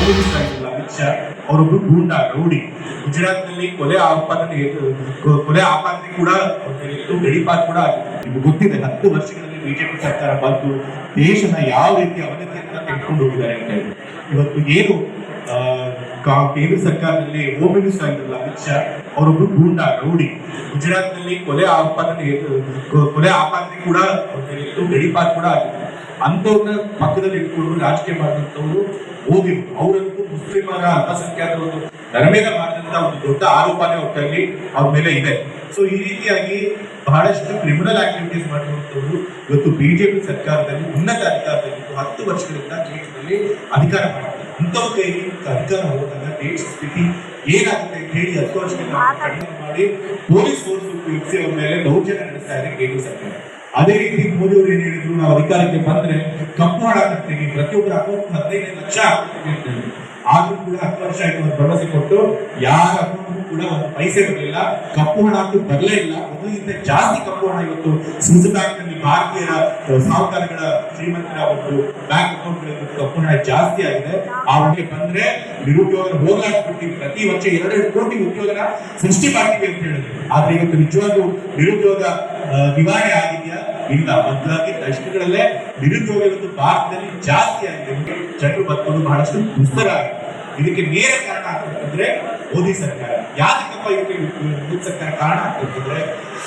ಆಗಿರಲ್ಲ ಅಮಿತ್ ಅವರೊಬ್ರು ರೌಡಿ. ಗುಜರಾತ್ನಲ್ಲಿ ಕೊಲೆ ಆಪಾದನೆ ಕೊಲೆ ಆಪಾದನೆ ಕೂಡ ಗಡಿಪಾತ್ ಕೂಡ ನಿಮ್ಗೆ ಗೊತ್ತಿದೆ, ಹತ್ತು ವರ್ಷಗಳಲ್ಲಿ ಬಿಜೆಪಿ ಸರ್ಕಾರ ಬಂದು ದೇಶನ ಯಾವ ರೀತಿ ಅವನತಿಯನ್ನ ತೆಗೆದುಕೊಂಡು ಹೋಗಿದ್ದಾರೆ ಅಂತ ಹೇಳಿ. ಇವತ್ತು ಏನು ಕೇಂದ್ರ ಸರ್ಕಾರದಲ್ಲಿ ಹೋಮ್ ಮಿನಿಸ್ಟರ್ ಆಗಿರಲ್ಲ ಅಮಿತ್ ಶಾ, ಅವರೊಬ್ರು ಗೂಂಡ, ರೌಡಿ. ಗುಜರಾತ್ನಲ್ಲಿ ಕೊಲೆ ಆಪಾದನೆ ಕೊಲೆ ಆಪಾದನೆ ಕೂಡ ಗಡಿಪಾತ್ ಕೂಡ ಆಗಿದೆ. ಅಂಥವ್ರನ್ನ ಪಕ್ಕದಲ್ಲಿ ಇಟ್ಕೊಂಡು ರಾಜಕೀಯ ಮಾಡಿದಂಥವ್ರು ಹೋಗಿರು ಅವರಂತೂ ಮುಸ್ಲಿಮರ ಅಲ್ಪಸಂಖ್ಯಾತರು ಒಂದು ನರಮೇಧ ಮಾಡಿದಂತ ಒಂದು ದೊಡ್ಡ ಆರೋಪನೇ ಒಟ್ಟಲ್ಲಿ ಅವ್ರ ಮೇಲೆ ಇದೆ. ಸೊ ಈ ರೀತಿಯಾಗಿ ಬಹಳಷ್ಟು ಕ್ರಿಮಿನಲ್ ಆಕ್ಟಿವಿಟೀಸ್ ಮಾಡಿರುವಂತವ್ರು ಇವತ್ತು ಬಿಜೆಪಿ ಸರ್ಕಾರದಲ್ಲಿ, ಉನ್ನತ ಅಧಿಕಾರದಲ್ಲಿ ಹತ್ತು ವರ್ಷಗಳಿಂದ ದೇಶದಲ್ಲಿ ಅಧಿಕಾರ ಮಾಡಿದ್ದಾರೆ ಇಂಥವ್ರ ಕೈಲಿ ಅಧಿಕಾರ ಹೋದಾಗ ದೇಶ ಸ್ಥಿತಿ ಏನಾಗುತ್ತೆ ಅಂತ ಹೇಳಿ ಹತ್ತು ವರ್ಷಗಳಿಂದ ಮಾಡಿ ಪೊಲೀಸ್ ಫೋರ್ಸ್ ಉಪಯೋಗಿಸಿ ಅವ್ರ ಮೇಲೆ ದೌರ್ಜನ್ಯ ನಡೆಸ್ತಾ ಇದೆ ಕೇಂದ್ರ ಸರ್ಕಾರ. ಅದೇ ರೀತಿ ಮೋದಿ ಅವರು ಏನ್ ಹೇಳಿದ್ರು? ನಾವು ಅಧಿಕಾರಕ್ಕೆ ಬಂದ್ರೆ ಕಪ್ಪು ಹಾಕ್ತೀವಿ ಪ್ರತಿಯೊಬ್ಬರ ಅಕೌಂಟ್ ಹದಿನೈದು ಲಕ್ಷ ಹೇಳಿದ್ರು. ಆದ್ರೂ ಕೂಡ ಹತ್ತು ವರ್ಷ ಆಯ್ತು ಒಂದು ಭರವಸೆ ಕೊಟ್ಟು ಯಾರ ಅಕೌಂಟ್ಗೂ ಕೂಡ ಒಂದು ಪೈಸೆ ಬರಲಿಲ್ಲ. ಕಪ್ಪು ಹಣ ಅಂತೂ ಬರಲೇ ಇಲ್ಲ. ಅದಕ್ಕಿಂತ ಜಾಸ್ತಿ ಕಪ್ಪು ಹಣ ಇವತ್ತು ಸ್ವಿಸ್ ಬ್ಯಾಂಕ್ನಲ್ಲಿ ಭಾರತೀಯರ ಸಾಹುಕಾರಗಳ ಶ್ರೀಮಂತರ ಒಂದು ಬ್ಯಾಂಕ್ ಅಕೌಂಟ್ ಕಪ್ಪು ಹಣ ಜಾಸ್ತಿ ಆಗಿದೆ. ಆ ಬಗ್ಗೆ ಬಂದ್ರೆ ನಿರುದ್ಯೋಗ ಹೋಗ್ಲಾಡ್ಬಿಡ್ತೀವಿ ಪ್ರತಿ ವರ್ಷ ಎರಡೆರಡು ಕೋಟಿ ಉದ್ಯೋಗನ ಸೃಷ್ಟಿ ಮಾಡ್ತೀವಿ ಅಂತ ಹೇಳಿದ್ರು. ಆದ್ರೆ ಇವತ್ತು ನಿಜವಾಗ್ಲೂ ನಿರುದ್ಯೋಗ ನಿವಾರಣೆ ಆಗಿದೆಯಾ ಇಲ್ಲ ಬದಲಾಗಿ ದಶಕಗಳಲ್ಲೇ ನಿರುದ್ಯೋಗ ಇವತ್ತು ಭಾರತದಲ್ಲಿ ಜಾಸ್ತಿ ಆಗಿದೆ. ಜನರು ಬದುಕೋದು ಬಹಳಷ್ಟು ದುಸ್ತರ ಇದಕ್ಕೆ ನೇರ ಕಾರಣ ಅಂತಂದ್ರೆ ಮೋದಿ ಸರ್ಕಾರ. ಯಾತಕ್ಕಪ್ಪ ಇದಕ್ಕೆ ಮೋದಿ ಸರ್ಕಾರ ಕಾರಣ ಅಂತಂದ್ರೆ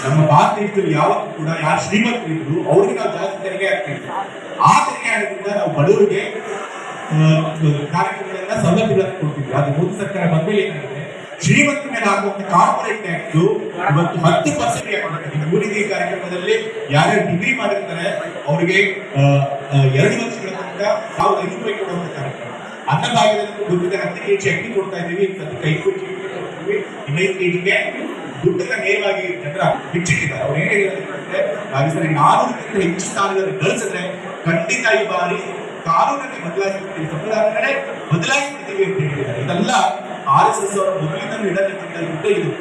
ನಮ್ಮ ಭಾರತ ದೇಶದಲ್ಲಿ ಯಾವತ್ತೂ ಕೂಡ ಯಾರು ಶ್ರೀಮಂತರಿದ್ರು ಅವ್ರಿಗೆ ನಾವು ಜಾಸ್ತಿ ತೆರಿಗೆ ಹಾಕ್ತಿದ್ವಿ ಆ ತೆರಿಗೆ ಹಾಕೋದ್ರಿಂದ ನಾವು ಬಡವರಿಗೆ ಕಾರ್ಯಕ್ರಮಗಳನ್ನ ಸೌಲಭ್ಯಗಳನ್ನು ಕೊಡ್ತಿದ್ವಿ ಅದು ಮೋದಿ ಸರ್ಕಾರ ಬಂದ್ಮೇಲೆ ಏನಾಗಿದೆ ಶ್ರೀಮಂತ ಮೇಲೆ ಹಾಕುವಂತ ಕಾರ್ಪೊರೇಟ್ ಟ್ಯಾಕ್ಸ್ ಇವತ್ತು ಹತ್ತು ಪರ್ಸೆಂಟ್ ಮೂಲಿಗೆ ಕಾರ್ಯಕ್ರಮದಲ್ಲಿ ಯಾರ್ಯಾರು ಡಿಗ್ರಿ ಮಾಡಿರ್ತಾರೆ, ಅವರಿಗೆ ಎರಡು ವರ್ಷಗಳ ತನಕ ಸಾವಿರದ ಐನೂರು ರೂಪಾಯಿ ಕೊಡುವಂತ ಕಾರ್ಯಕ್ರಮ. ಅನ್ನಭಾಗ್ಯದಲ್ಲಿ ದುಡ್ಡಿನ ಹತ್ತು ಕೆಜಿ ಅಕ್ಕಿ ಕೊಡ್ತಾ ಇದ್ದೀವಿ. ಸದ್ಯಕ್ಕೆ ಐದು ಕೆಜಿ ಕೆ ಜಿಗೆ ದುಡ್ಡನ್ನ ನೇರವಾಗಿ ಜನರ ಬಿಚ್ಚಿಟ್ಟಿದ್ದಾರೆ ಅವ್ರು ಏನ್ ಹೇಳಿದ್ರೆ ಸರಿ ನಾನೂರಕ್ಕಿಂತ ಹೆಚ್ಚು ಸ್ಥಾನದಲ್ಲಿ ಗಳಿಸಿದ್ರೆ ಖಂಡಿತ ಈ ಬಾರಿ ಕಾನೂನನ್ನೇ ಬದಲಾಯಿಸುತ್ತೀವಿ ಸಂವಿಧಾನಗಳೇ ಬದಲಾಯಿಸುತ್ತೀವಿ ಅಂತ ಹೇಳಿದ್ದಾರೆ. ಇದೆಲ್ಲ ಆರ್ ಎಸ್ ಎಸ್ ಅವರ ಮೊದಲಿಂದ ಇಡಲಿಕ್ಕಿಂತ ಇದು